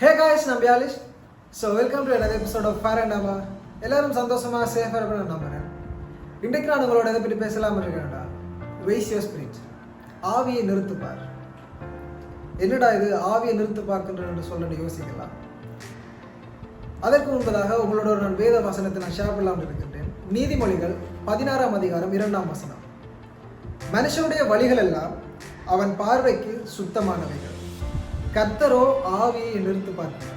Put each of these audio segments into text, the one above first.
ஹே guys நான் யாலிஷ் so welcome to எனது எபிசோட் ஆஃப் ஃபேர் அண்ட் அம்மா எல்லாரும் சந்தோஷமாக சேஃபாக இருக்கணும்னு நம்புறேன். இன்றைக்கு நான் உங்களோட இதை பற்றி பேசலாம் இருக்கேன்டா வெய்ஸ் யோர் ஸ்பிரிட் ஆவியை நிறுத்துப்பார். என்னடா இது ஆவியை நிறுத்து பார்க்கின்றன்னு சொல்லிட்டு யோசிக்கலாம். அதற்கு முன்பதாக உங்களோட நான் வேத வசனத்தை நான் ஷேர் பண்ணலாம்னு இருக்கின்றேன். நீதிமொழிகள் பதினாறாம் அதிகாரம் இரண்டாம் வசனம். மனுஷனுடைய வழிகள் எல்லாம் அவன் பார்வைக்கு சுத்தமானவைகள். கர்த்தரோ ஆவியை நிறுத்து பார்க்கிறார்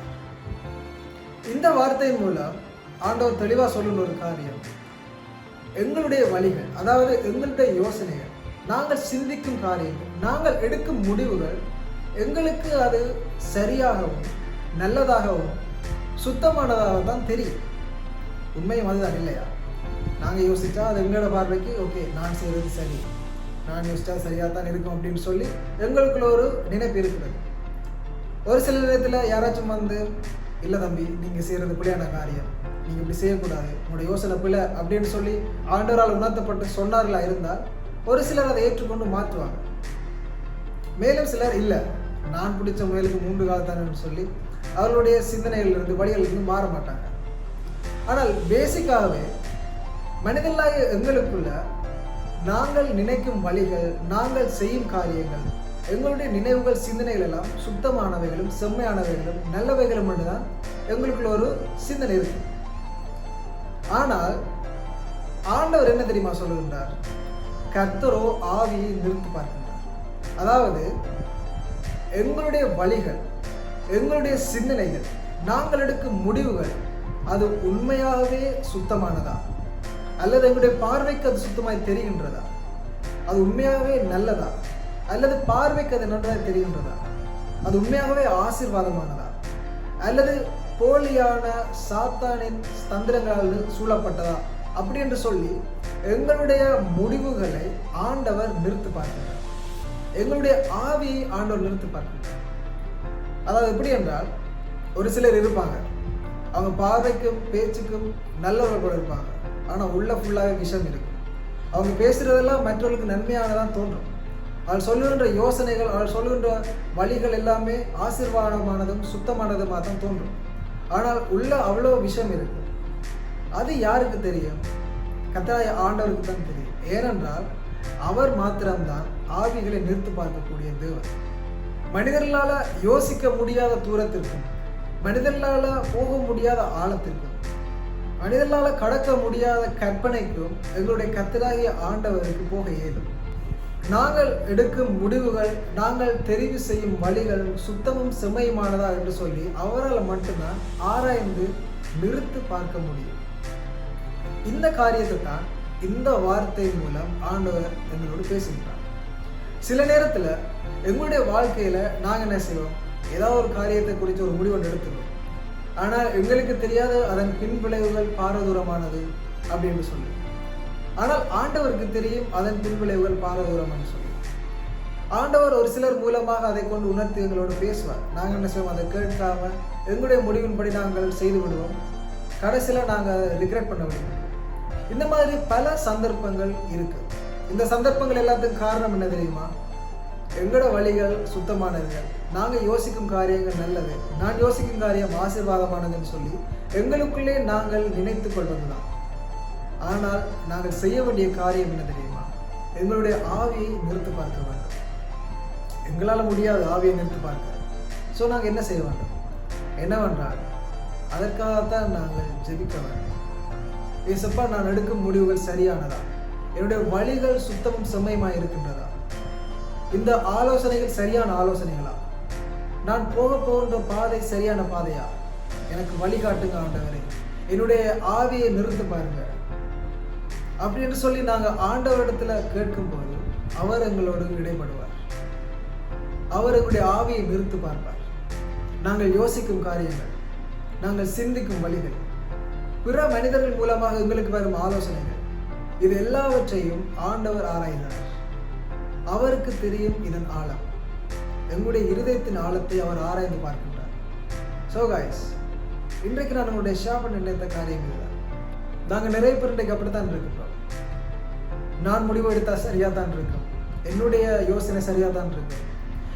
இந்த வார்த்தையின் மூலம் ஆண்டவர் தெளிவாக சொல்லணும் ஒரு காரியம். எங்களுடைய வழிகள் அதாவது எங்களுடைய யோசனைகள் நாங்கள் சிந்திக்கும் காரியங்கள் நாங்கள் எடுக்கும் முடிவுகள் எங்களுக்கு அது சரியாகவும் நல்லதாகவும் சுத்தமானதாக தான் தெரியும். உண்மையும் அதுதான் இல்லையா? நாங்கள் யோசித்தா அது எங்களோட பார்வைக்கு ஓகே நான் செய்கிறது சரி. நான் யோசித்தா சரியாக தான் இருக்கும் அப்படின்னு சொல்லி எங்களுக்குள்ள ஒரு நினைப்பு இருக்கிறது. ஒரு சில நேரத்தில் யாராச்சும் வந்து இல்லை தம்பி நீங்கள் செய்கிறது பிள்ளையான காரியம். நீங்கள் இப்படி செய்யக்கூடாது. உங்களோட யோசனை பிள்ளை அப்படின்னு சொல்லி ஆண்டவரால் உணர்த்தப்பட்டு சொன்னார்களா இருந்தால் ஒரு சிலர் அதை ஏற்றுக்கொண்டு மாற்றுவாங்க. மேலும் சிலர் இல்லை நான் பிடிச்ச முயலுக்கு மூன்று காலத்தானு சொல்லி அவர்களுடைய சிந்தனைகளிலிருந்து வழிகளிலிருந்து மாற மாட்டாங்க. ஆனால் பேசிக்காகவே மனிதர்களாக எங்களுக்குள்ள நாங்கள் நினைக்கும் வழிகள் நாங்கள் செய்யும் காரியங்கள் எங்களுடைய நினைவுகள் சிந்தனைகள் எல்லாம் சுத்தமானவைகளும் செம்மையானவைகளும் நல்லவைகளும் மட்டும்தான் எங்களுக்குள்ள ஒரு சிந்தனை இருக்கு. ஆனால் ஆண்டவர் என்ன தெரியுமா சொல்லுகின்றார்? கர்த்தரோ ஆவியை நிறுத்தி பார்க்கின்றார். அதாவது எங்களுடைய வழிகள் எங்களுடைய சிந்தனைகள் நாங்கள் எடுக்கும் முடிவுகள் அது உண்மையாகவே சுத்தமானதா? அல்லது எங்களுடைய பார்வைக்கு அது சுத்தமாய் தெரிகின்றதா? அது உண்மையாகவே நல்லதா? அல்லது பார்வைக்கு அது நன்றாக தெரிகின்றதா? அது உண்மையாகவே ஆசீர்வாதமானதா? அல்லது போலியான சாத்தானின் தந்திரங்களால் சூழப்பட்டதா? அப்படி என்று சொல்லி எங்களுடைய முடிவுகளை ஆண்டவர் நிறுத்து பார்க்கிறார். எங்களுடைய ஆவியை ஆண்டவர் நிறுத்து பார்க்கிறார். அதாவது எப்படி என்றால் ஒரு சிலர் இருப்பாங்க. அவங்க பார்வைக்கும் பேச்சுக்கும் நல்லவர்கள் கூட இருப்பாங்க. ஆனால் உள்ள ஃபுல்லாகவே விஷம் இருக்கும் அவங்க பேசுகிறதெல்லாம் மற்றவர்களுக்கு நன்மையானதான் தோன்றும். அவள் சொல்லுகின்ற யோசனைகள் அவள் சொல்லுகின்ற வழிகள் எல்லாமே ஆசீர்வாதமானதும் சுத்தமானதுமாக தான் தோன்றும். ஆனால் உள்ள அவ்வளோ விஷம் இருக்கு. அது யாருக்கு தெரியும்? கத்தராய ஆண்டவருக்கு தான் தெரியும். ஏனென்றால் அவர் மாத்திரம்தான் ஆவிகளை நிறுத்து பார்க்கக்கூடிய தேவன். மனிதர்களால் யோசிக்க முடியாத தூரத்திற்கும் மனிதர்களால் போக முடியாத ஆழத்திற்கும் மனிதர்களால் கடக்க முடியாத கற்பனைக்கும் எங்களுடைய கத்தராகிய ஆண்டவருக்கு போக ஏதும் நாங்கள் எடுக்கும் முடிவுகள் நாங்கள் தெரிவு செய்யும் வழிகள் சுத்தமும் செம்மையுமானதா என்று சொல்லி அவரால் மட்டும்தான் ஆராய்ந்து நிறுத்து பார்க்க முடியும். இந்த காரியத்தை தான் இந்த வார்த்தை மூலம் ஆண்டவர் எங்களோடு பேசுகின்றார். சில நேரத்தில் எங்களுடைய வாழ்க்கையில் நாங்கள் என்ன செய்வோம்? ஏதாவது ஒரு காரியத்தை குறித்து ஒரு முடிவு எடுத்துருவோம் ஆனால் எங்களுக்கு தெரியாத அதன் பின்விளைவுகள் பாரதூரமானது அப்படின்னு சொல்லி. ஆனால் ஆண்டவருக்கு தெரியும் அதன் பின்விளைவுகள் பாரதூரம்னு சொல்லி. ஆண்டவர் ஒரு சிலர் மூலமாக அதை கொண்டு உணர்த்தி எங்களோடு பேசுவார். நாங்கள் என்ன செய்வோம்? அதை கேட்காம எங்களுடைய முடிவின்படி நாங்கள் செய்து விடுவோம். கடைசியில் நாங்கள் அதை ரிக்ரெட் பண்ண முடியும் இந்த மாதிரி பல சந்தர்ப்பங்கள் இருக்கு. இந்த சந்தர்ப்பங்கள் எல்லாத்துக்கும் காரணம் என்ன தெரியுமா? எங்களோட வழிகள் சுத்தமானதுகள் நாங்கள் யோசிக்கும் காரியங்கள் நல்லது. நான் யோசிக்கும் காரியம் ஆசீர்வாதமானதுன்னு சொல்லி எங்களுக்குள்ளே நாங்கள் நினைத்து கொள்வதுதான். ஆனால் நாங்கள் செய்ய வேண்டிய காரியம் என்ன தெரியுமா? எங்களுடைய ஆவியை நிறுத்து பார்க்க வேண்டும். எங்களால் முடியாது ஆவியை நிறுத்து பார்க்க ஸோ நாங்கள் என்ன செய்ய வேண்டும்? என்னவென்றால் அதற்காகத்தான் நாங்கள் ஜெபிக்க வேண்டும். ஏசப்பா நான் எடுக்கும் முடிவுகள் சரியானதா? என்னுடைய வழிகள் சுத்தமும் செம்மையுமாக இருக்கின்றதா? இந்த ஆலோசனைகள் சரியான ஆலோசனைகளா? நான் போக போகின்ற பாதை சரியான பாதையா? எனக்கு வழிகாட்டுங்க ஆண்டவரே. என்னுடைய ஆவியை நிறுத்து பாருங்க அப்படின்னு சொல்லி நாங்கள் ஆண்டவரிடத்துல கேட்கும்போது அவர் எங்களோடு இடைப்படுவார். அவர் எங்களுடைய ஆவியை நிறுத்து பார்ப்பார். நாங்கள் யோசிக்கும் காரியங்கள் நாங்கள் சிந்திக்கும் வழிகள் பிற மனிதர்கள் மூலமாக எங்களுக்கு வரும் ஆலோசனைகள் இது எல்லாவற்றையும் ஆண்டவர் ஆராய்ந்தார். அவருக்கு தெரியும் இதன் ஆழம். எங்களுடைய இருதயத்தின் ஆழத்தை அவர் ஆராய்ந்து பார்க்கின்றார். ஸோ காய்ஸ் இன்றைக்கு நான் உங்களுடைய ஷாப் நினைத்த காரியம் இல்லை நாங்கள் நிறைய பேர் இன்றைக்கு அப்படித்தான் இருக்கிறோம் நான் முடிவு எடுத்தால் சரியாக தான் இருக்கும் என்னுடைய யோசனை சரியாக தான் இருக்கும்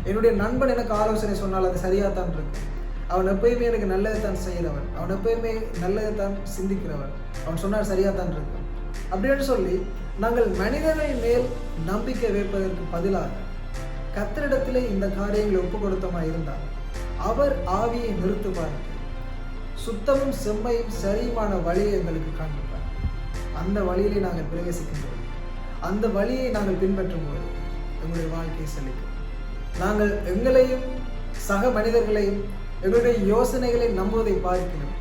என்னுடைய நண்பன் எனக்கு ஆலோசனை சொன்னால் அது சரியாக தான் இருக்கும் அவன் எப்பயுமே எனக்கு நல்லதை தான் செய்கிறவன் அவன் எப்பயுமே நல்லதை தான் சிந்திக்கிறவன். அவன் சொன்னால் சரியாக தான் இருக்கும் அப்படின்னு சொல்லி நாங்கள் மனிதனை மேல் நம்பிக்கை வைப்பதற்கு பதிலாக கத்தரிடத்திலே இந்த காரியங்களை ஒப்பு கொடுத்தமா இருந்தால் அவர் ஆவியை நிறுத்துவார். சுத்தமும் செம்மையும் சரியுமான வழியை எங்களுக்கு காண்பிப்பார். அந்த வழியிலே நாங்கள் பிரவேசிக்கின்றோம். அந்த வழியை நாங்கள் பின்பற்றும் போது எங்களுடைய வாழ்க்கையை செழிக்கும். நாங்கள் எங்களையும் சக மனிதர்களையும் எங்களுடைய யோசனைகளை நம்புவதை பார்க்கிறோம்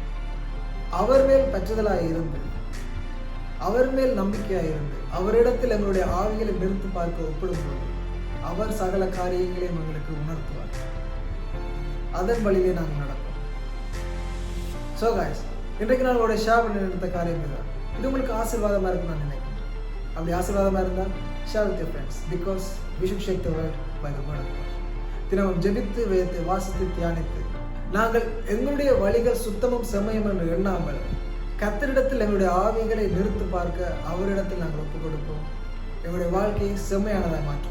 அவர் மேல் பற்றுதலாக இருந்து அவர் மேல் நம்பிக்கையாக இருந்து அவரிடத்தில் எங்களுடைய ஆவிகளை நிறுத்து பார்க்க ஒப்பிடும்போது அவர் சகல காரியங்களையும் எங்களுக்கு உணர்த்துவார். அதன் வழியிலே நாங்கள் நடப்போம். ஸோ காய்ஸ் இன்றைக்கு நான் உங்களுடைய ஷேர் பண்ணி எடுத்த காரியம் இதுதான். இது உங்களுக்கு ஆசீர்வாதமாக இருக்கும் நான் நினைக்கிறேன். அப்படி ஆசீர்வாதமாக இருந்தால் share with friends because we should shake the world by the word தினமும் ஜெபித்து வேத்து வாசித்து தியானித்து. நாங்கள் எங்களுடைய வழிகள் சுத்தமும் செம்மையும் என்று எண்ணாமல் கத்தரிடத்தில் எங்களுடைய ஆவிகளை நிறுத்து பார்க்க அவரிடத்தில் நாங்கள் ஒப்புக் கொடுப்போம் எங்களுடைய வாழ்க்கையை செம்மையானதாக மாற்றுவோம்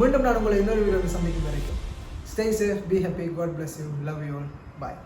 மீண்டும் நான் உங்களை இன்னொரு வீடியோவில் சந்திக்கும் வரைக்கும் stay safe be happy God bless you love you all bye